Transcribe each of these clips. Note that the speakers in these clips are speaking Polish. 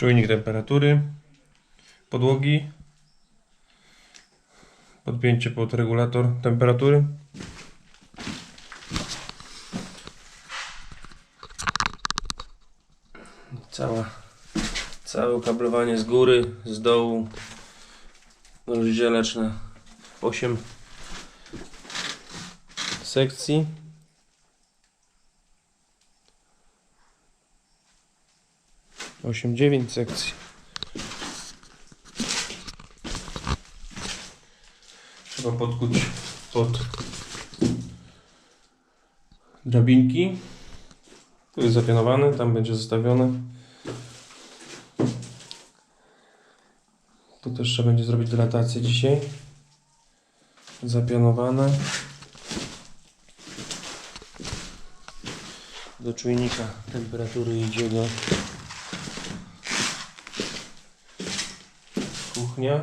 Czujnik temperatury podłogi. Podpięcie pod regulator temperatury. Cała, całe ukablowanie z góry, z dołu. Rozdzielacz na 8 sekcji. Osiem, dziewięć sekcji. Trzeba podkuć pod drabinki. Tu jest zapianowane, tam będzie zostawione. Tu też trzeba będzie zrobić dylatację dzisiaj. Zapianowane. Do czujnika temperatury idzie go kuchnia.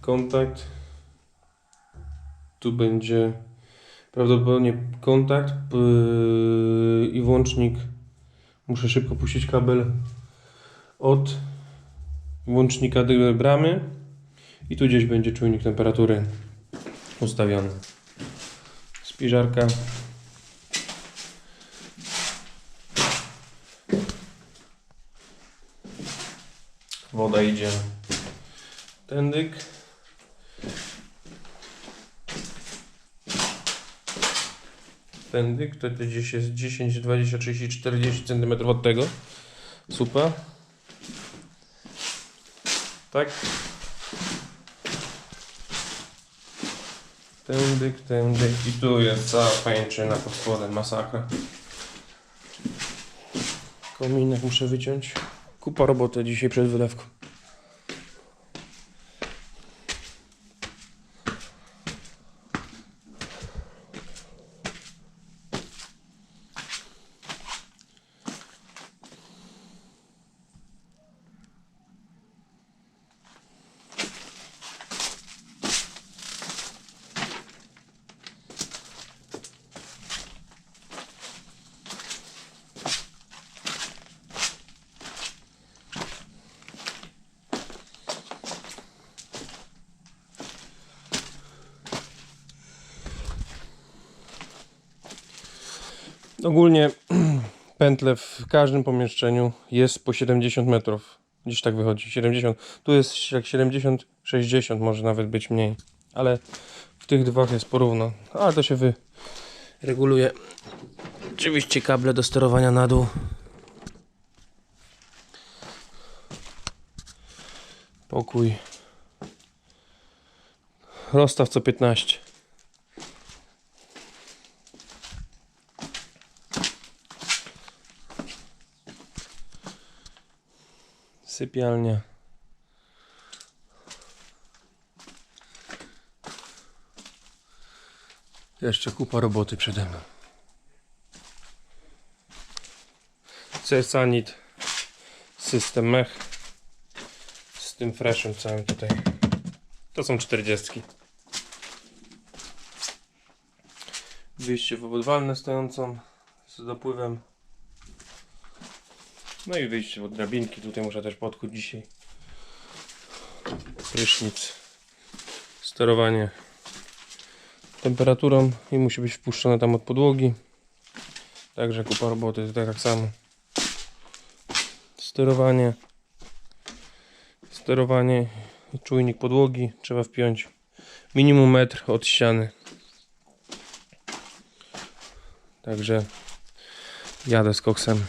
Kontakt. Tu będzie prawdopodobnie kontakt yy, i włącznik. Muszę szybko puścić kabel od włącznika do bramy i tu gdzieś będzie czujnik temperatury ustawiony. Spiżarka. Woda idzie tędyk. Tędyk, to gdzieś jest 10, 20, 30, 40 cm od tego. Super. Tak. Tędyk, tędyk. I tu jest cała pajęczyna pod spodem, masakra. Kominek muszę wyciąć. Kupa roboty dzisiaj przed wylewką. Ogólnie pętle w każdym pomieszczeniu jest po 70 metrów. Dziś tak wychodzi. 70. Tu jest jak 70, 60 może nawet być mniej. Ale w tych dwóch jest porówno. Ale to się wy reguluje. Oczywiście kable do sterowania na dół. Pokój. Rozstaw co 15. Sypialnia. Jeszcze kupa roboty przede mną. Cesanit. System mech. Z tym freshem całym tutaj. To są 40. Wyjście wywodowalne stojącą z dopływem. No i wyjście od drabinki. Tutaj muszę też podkuć dzisiaj. Prysznic. Sterowanie temperaturą i musi być wpuszczone tam od podłogi. Także kupa roboty tutaj tak samo. Sterowanie. Sterowanie i czujnik podłogi trzeba wpiąć minimum metr od ściany. Także jadę z koksem.